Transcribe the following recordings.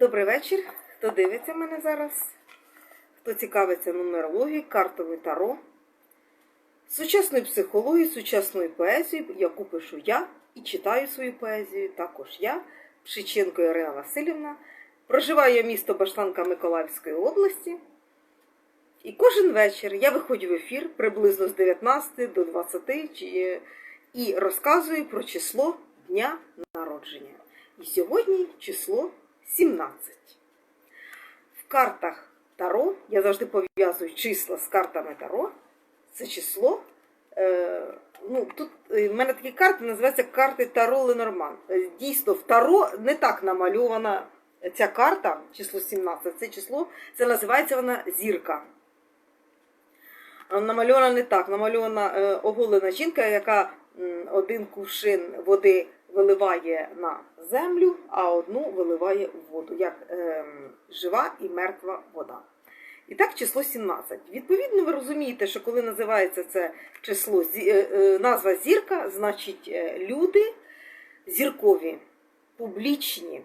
Добрий вечір. Хто дивиться мене зараз? Хто цікавиться нумерологією, картовою таро, сучасною психологією, сучасною поезією, яку пишу я і читаю свою поезію. Також я, Пшиченко Ірина Васильівна, проживаю я місто Баштанка Миколаївської області. І кожен вечір я виходжу в ефір приблизно з 19 до 20 і розказую про число дня народження. І сьогодні число 17. В картах Таро я завжди пов'язую числа з картами Таро. Це число. Е, ну, тут е, в мене такі карти називаються карти Таро Ленорман. Е, Дійсно, в Таро не так намальована ця карта, число 17. Це число, це називається вона зірка. Намальована не так. Намальована оголена жінка, яка один кувшин води виливає на землю, а одну виливає в воду, як ем, жива і мертва вода. І так число 17. Відповідно, ви розумієте, що коли називається це число е, е, назва зірка, значить е, люди зіркові, публічні.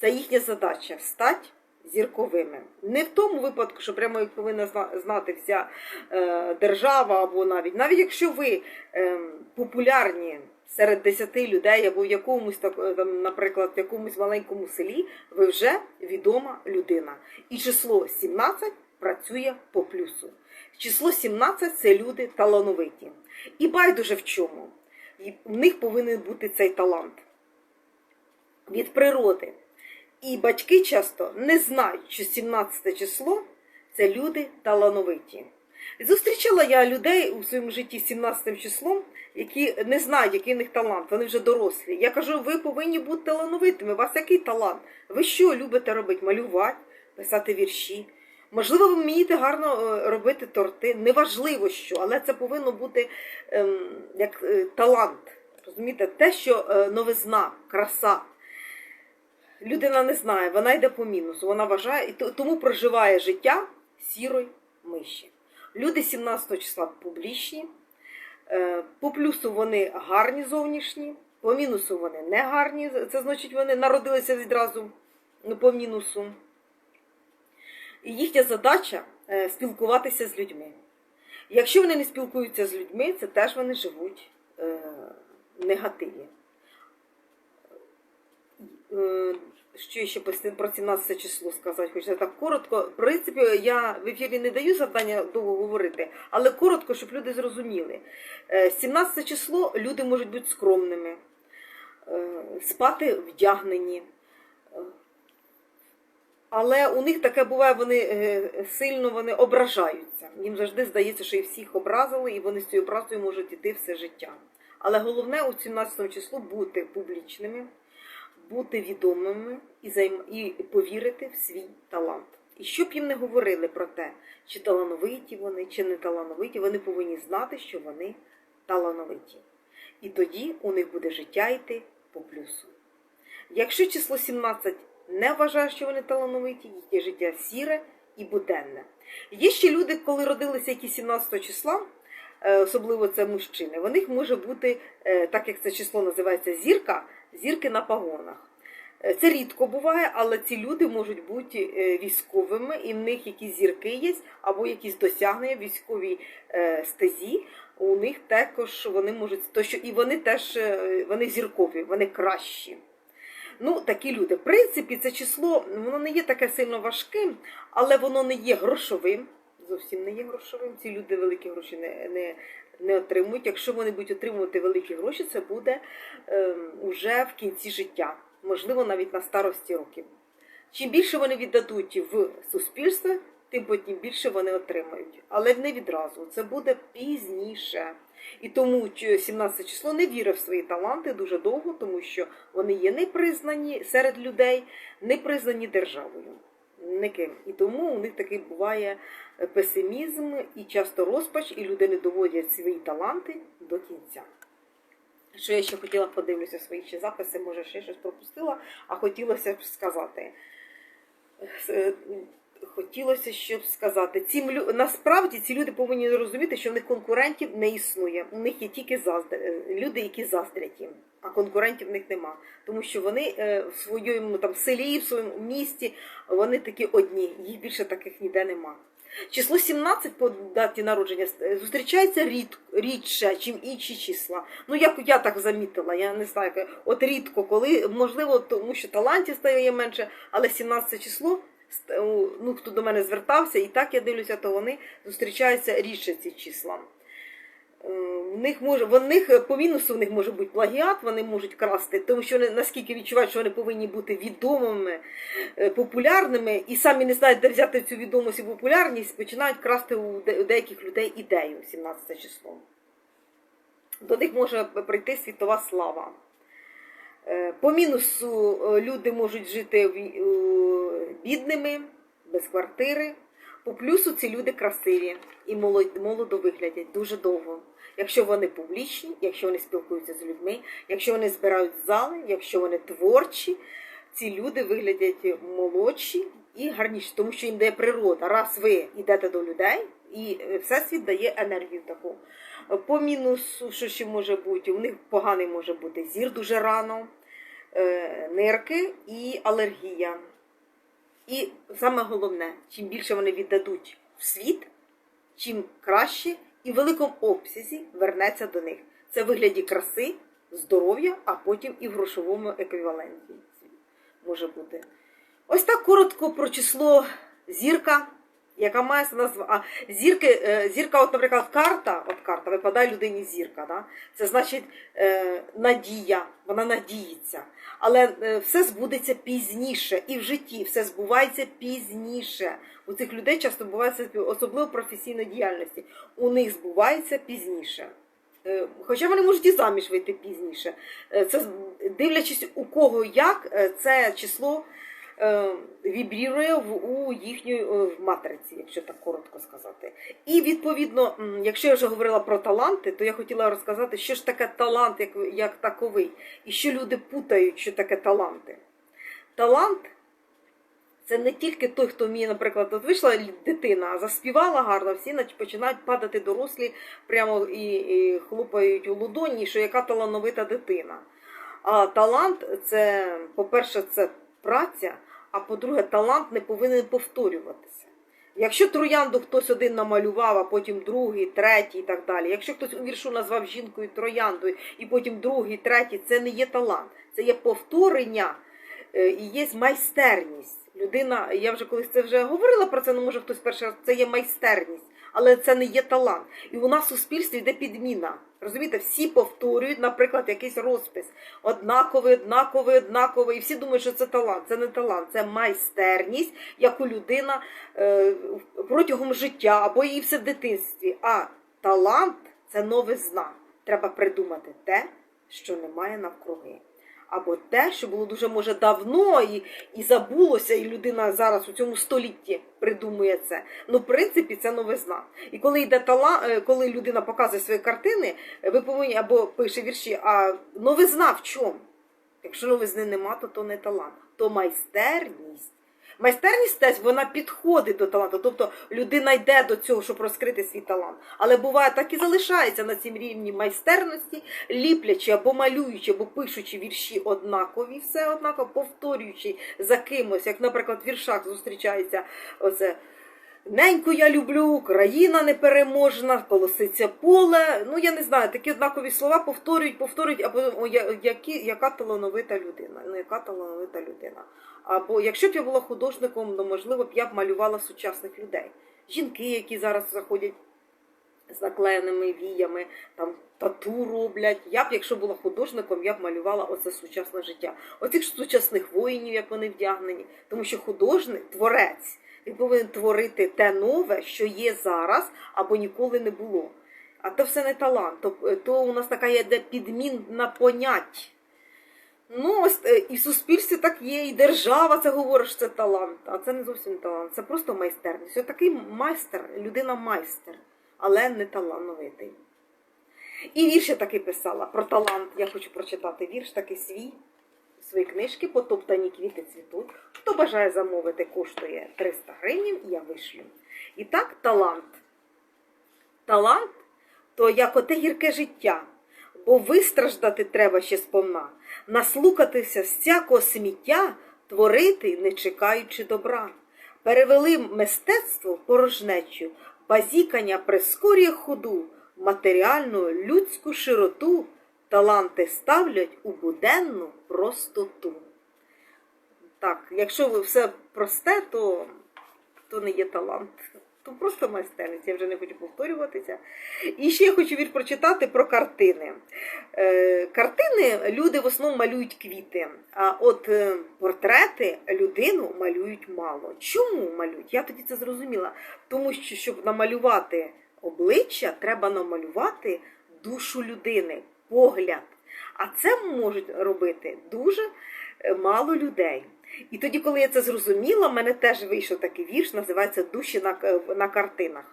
Це їхня задача стати зірковими. Не в тому випадку, що прямо їх повинна знати вся е, держава, або навіть навіть якщо ви е, популярні серед 10 людей, або в якомусь е, там, наприклад, в якомусь маленькому селі, ви вже відома людина. І число 17 працює по плюсу. Число 17 це люди талановиті. І байдуже в чому. І В них повинен бути цей талант від природи. І батьки часто не знають, що 17 число це люди талановиті. Зустрічала я людей у своєму житті 17 числом, які не знають, який в них талант, вони вже дорослі. Я кажу, ви повинні бути талановитими. У вас який талант? Ви що любите робити? Малювати, писати вірші? Можливо, ви вмієте гарно е, робити торти. Неважливо що, але це повинно бути ем, як е, талант. Розумієте, те, що е, новизна, краса. Людина не знає, вона йде по мінусу. Вона вважає і тому проживає життя сірої миші. Люди 17 числа публічні, е, по плюсу вони гарні зовнішні, по мінусу вони не гарні. Це значить, вони народилися відразу по мінусу. І їхня задача е, спілкуватися з людьми. Якщо вони не спілкуються з людьми, це теж вони живуть е, в негативі. Е, Що ще про 17 число сказати, хочеться так коротко. В принципі, я в ефірі не даю завдання довго говорити, але коротко, щоб люди зрозуміли. Е, 17 число люди можуть бути скромними, е, спати вдягнені. Е, Але у них таке буває, вони е, сильно вони ображаються. Їм завжди здається, що і всіх образили, і вони з цією образою можуть іти все життя. Але головне у 17 числу бути публічними, бути відомими і, займ... і повірити в свій талант. І щоб їм не говорили про те, чи талановиті вони, чи не талановиті, вони повинні знати, що вони талановиті. І тоді у них буде життя йти по плюсу. Якщо число 17 не вважає, що вони талановиті, їхнє життя сіре і буденне. Є ще люди, коли родилися які 17 числа, е, особливо це мужчини, в них може бути, е, так як це число називається зірка, зірки на пагонах. Е, Це рідко буває, але ці люди можуть бути е, військовими, і в них якісь зірки є, або якісь досягнення в військовій е, стезі. У них також вони можуть, то що і вони теж вони зіркові, вони кращі. Ну, такі люди. В принципі, це число воно не є таке сильно важким, але воно не є грошовим. Зовсім не є грошовим. Ці люди великі гроші не, не, не отримують. Якщо вони будуть отримувати великі гроші, це буде ем, уже в кінці життя, можливо, навіть на старості років. Чим більше вони віддадуть в суспільство, тим потім більше вони отримають. Але не відразу. Це буде пізніше. І тому 17 число не вірив в свої таланти дуже довго, тому що вони є не признані серед людей, не признані державою. Никим. І тому у них такий буває песимізм і часто розпач, і люди не доводять свої таланти до кінця. Що я ще хотіла подивлюся свої ще записи, може ще щось пропустила, а хотілося б сказати. Е, Хотілося щоб сказати, цим насправді ці люди повинні розуміти, що в них конкурентів не існує. У них є тільки заздр... е, люди, які заздрять їм. а конкурентів в них нема. Тому що вони е, в своєму там селі, в своєму місті, вони такі одні, їх більше таких ніде нема. Число 17 по даті народження зустрічається рід, рідше, чим інші числа. Ну, як я так замітила, я не знаю, от рідко коли, можливо, тому що талантів стає менше, але 17 число, ну, хто до мене звертався, і так я дивлюся, то вони зустрічаються рідше ці числа. Е, В них може в них е, по мінусу в них може бути плагіат, вони можуть красти, тому що вони наскільки відчувають, що вони повинні бути відомими, е, популярними, і самі не знають, де взяти цю відомість і популярність, починають красти у деяких людей ідею 17 число. До них може прийти світова слава. Е, По мінусу люди можуть жити бідними, без квартири. По плюсу ці люди красиві і молодо виглядять дуже довго. Якщо вони публічні, якщо вони спілкуються з людьми, якщо вони збирають зали, якщо вони творчі, ці люди виглядять молодші і гарніші, тому що їм дає природа. Раз ви йдете до людей, і е, всесвіт дає енергію таку. По мінусу, що ще може бути, у них поганий може бути зір дуже рано, е, нирки і алергія. І саме головне, чим більше вони віддадуть в світ, чим краще і в великому обсязі вернеться до них. Це в вигляді краси, здоров'я, а потім і в грошовому еквіваленті може бути. Ось так коротко про число зірка, яка має назву. А зірки, е, зірка, от, наприклад, карта, от карта, випадає людині зірка. Да? Це значить е, надія, вона надіється. Але е, все збудеться пізніше. І в житті все збувається пізніше. У цих людей часто буває це особливо в професійній діяльності. У них збувається пізніше. Хоча вони можуть і заміж вийти пізніше. Це дивлячись у кого як, це число вібрірує в, у їхній е, в матриці, якщо так коротко сказати. І відповідно, якщо я вже говорила про таланти, то я хотіла розказати, що ж таке талант як, як таковий, і що люди путають, що таке таланти. Талант це не тільки той, хто вміє, наприклад, от вийшла дитина, заспівала гарно, всі починають падати дорослі прямо і, і хлопають у ладоні, що яка талановита дитина. А талант це, по-перше, це праця, а по-друге, талант не повинен повторюватися. Якщо троянду хтось один намалював, а потім другий, третій і так далі. Якщо хтось у віршу назвав жінкою трояндою, і потім другий, третій, це не є талант, це є повторення е, і є майстерність. Людина, я вже колись це вже говорила про це, ну може хтось перший раз, це є майстерність, але це не є талант. І у нас в суспільстві йде підміна. Розумієте, всі повторюють, наприклад, якийсь розпис. Однаковий, однаковий, однаковий. І всі думають, що це талант. Це не талант, це майстерність, яку людина е, протягом життя або її все в дитинстві. А талант це новизна. Треба придумати те, що немає навкруги. Або те, що було дуже може давно і, і забулося, і людина зараз у цьому столітті придумує це. Ну, в принципі, це новизна. І коли йде тала, е, коли людина показує свої картини, е, ви повинні або пише вірші, а новизна в чому? Якщо новизни нема, то то не талант, то майстерність. Майстерність теж вона підходить до таланту, тобто людина йде до цього, щоб розкрити свій талант. Але буває так і залишається на цім рівні майстерності, ліплячи або малюючи, або пишучи вірші однакові, все однаково, повторюючи за кимось, як, наприклад, в віршах зустрічається оце. Неньку я люблю, країна непереможна, колоситься поле. Ну я не знаю, такі однакові слова повторюють, повторюють, а потім о, які, яка талановита людина. Ну, яка талановита людина. Або якщо б я була художником, то можливо б я б малювала сучасних людей. Жінки, які зараз заходять з наклеєними віями, там тату роблять. Я б, якщо була художником, я б малювала оце сучасне життя. Оцих сучасних воїнів, як вони вдягнені. Тому що художник, творець, він повинен творити те нове, що є зараз, або ніколи не було. А то все не талант. То, то у нас така є підмінна понять. Ну, ось е, і в суспільстві так є, і держава це говорить, що це талант, а це не зовсім талант, це просто майстерність. Ось такий майстер, людина майстер, але не талановитий. І вірш я таки писала про талант. Я хочу прочитати вірш такий свій, свої книжки, потоптані квіти цвітуть. Хто бажає замовити, коштує 300 гривень, я вишлю. І так, талант. Талант то як оте гірке життя. повистраждати треба ще сповна, наслухатися з всякого сміття, творити, не чекаючи добра. Перевели мистецтво в порожнечу, базікання прискорює ходу, матеріальну людську широту, таланти ставлять у буденну простоту. Так, якщо ви все просте, то, то не є талант. То просто майстерність, я вже не хочу повторюватися. І ще я хочу вір прочитати про картини. Е, картини люди в основному малюють квіти, а от е, портрети людину малюють мало. Чому малюють? Я тоді це зрозуміла. Тому що, щоб намалювати обличчя, треба намалювати душу людини, погляд. А це можуть робити дуже е, мало людей. І тоді, коли я це зрозуміла, в мене теж вийшов такий вірш, називається Душі на, на картинах.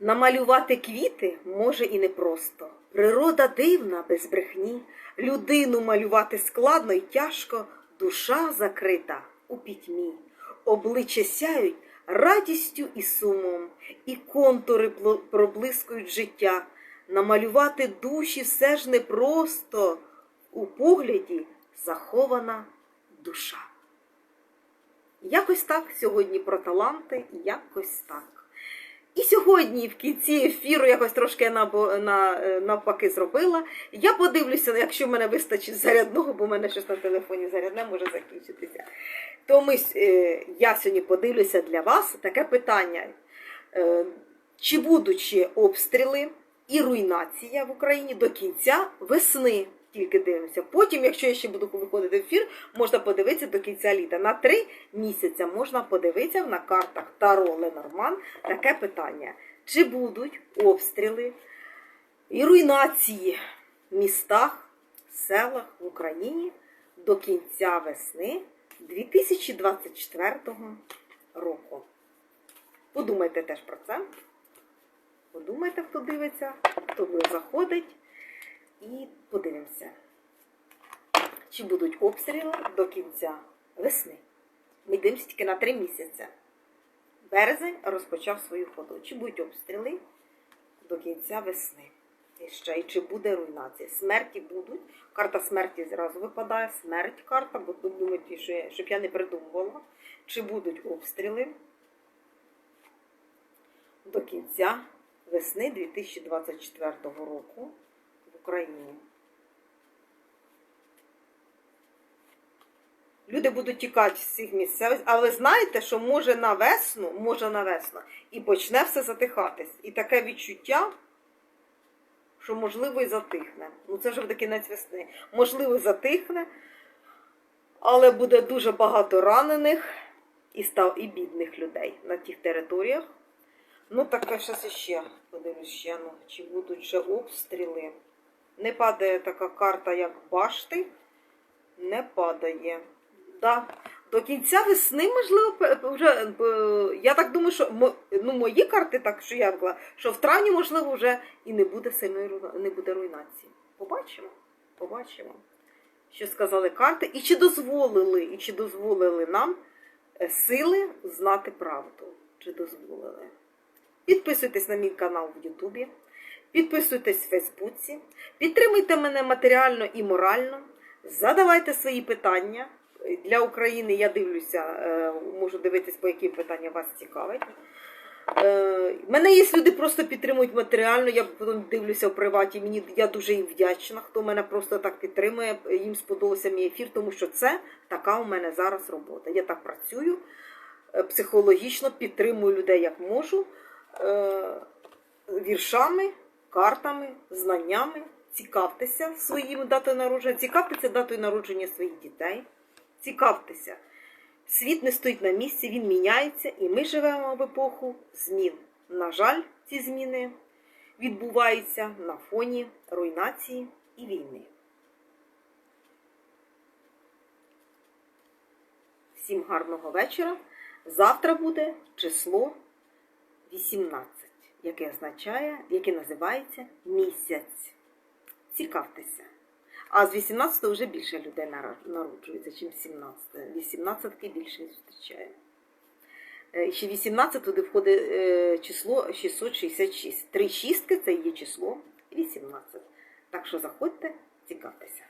Намалювати квіти може і непросто. Природа дивна, без брехні. Людину малювати складно і тяжко, душа закрита у пітьмі. Обличчя сяють радістю і сумом, і контури проблискують життя. Намалювати душі все ж непросто. У погляді захована душа. Якось так сьогодні про таланти, якось так. І сьогодні в кінці ефіру якось трошки е, навпаки зробила. Я подивлюся, якщо в мене вистачить зарядного, бо в мене щось на телефоні зарядне може закінчитися. То ми, е, я сьогодні подивлюся для вас таке питання. Е, Чи будуть ще обстріли і руйнація в Україні до кінця весни? Тільки дивимося. Потім, якщо я ще буду виходити в ефір, можна подивитися до кінця літа. На три місяця можна подивитися на картах Таро Ленорман таке питання: чи будуть обстріли і руйнації в містах, селах в Україні до кінця весни 2024 року? Подумайте теж про це. Подумайте, хто дивиться, хто заходить. І подивимося, чи будуть обстріли до кінця весни. Ми дивимося тільки на три місяці. Березень розпочав свою ходу. Чи будуть обстріли до кінця весни? І ще, і чи буде руйнація? Смерті будуть. Карта смерті зразу випадає, смерть карта, бо тут думають, що я- щоб я не придумувала. Чи будуть обстріли до кінця весни 2024 року в Україні. Люди будуть тікати з цих місцевостей, але знаєте, що може на весну, може на весну, і почне все затихатись. І таке відчуття, що можливо і затихне. Ну це вже буде кінець весни. Можливо, затихне, але буде дуже багато ранених і став і бідних людей на тих територіях. Ну, таке щось іще. Подивлюсь ще, ну, чи будуть ще обстріли. Не падає така карта, як башти. Не падає. Да. До кінця весни, можливо, вже. Я так думаю, що ну, мої карти, так що я вклала, що в травні, можливо, вже і не буде сильної не буде руйнації. Побачимо. Побачимо. Що сказали карти, і чи дозволили, і чи дозволили нам е, сили знати правду. Чи дозволили? Підписуйтесь на мій канал в Ютубі, підписуйтесь в Фейсбуці, підтримуйте мене матеріально і морально, задавайте свої питання. Для України я дивлюся, е, можу дивитись, по яким питанням вас цікавить. Е, Мене є люди, просто підтримують матеріально. Я потім дивлюся в приваті. Мені я дуже їм вдячна, хто мене просто так підтримує. Їм сподобався мій ефір, тому що це така у мене зараз робота. Я так працюю е, психологічно, підтримую людей як можу віршами, картами, знаннями. Цікавтеся своїм датою народження, цікавтеся датою народження своїх дітей. Цікавтеся. Світ не стоїть на місці, він міняється, і ми живемо в епоху змін. На жаль, ці зміни відбуваються на фоні руйнації і війни. Всім гарного вечора. Завтра буде число 18, яке означає, яке називається місяць. Цікавтеся. А з 18 вже більше людей народжується, ніж 17. 18 більше зустрічає. Е, Ще 18 туди входить е, число 666. Три шістки це є число 18. Так що заходьте, цікавтеся.